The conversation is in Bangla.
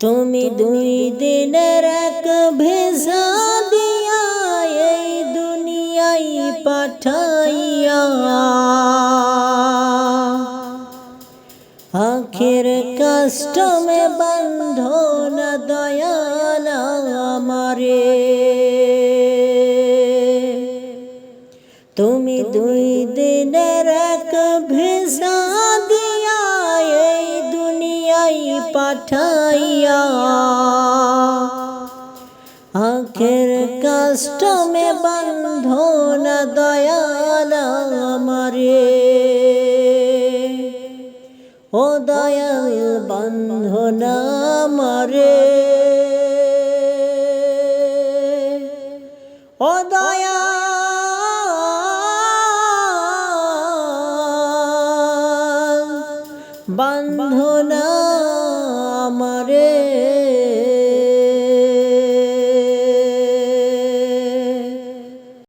তুমি দুই দিনের এক ভেজা দিয়া এই দুনিয়ায় পাঠাইয়া। আখের কষ্টমে বন্ধন দয়াল আমারে। তুমি দুই দিনের এক ভেজা পাঠাইয়া। আখের কাষ্টমে বান্ধন দয়াল আমারে। ও দয়াল বান্ধন আমারে। ও দয়া বান্ধনা রে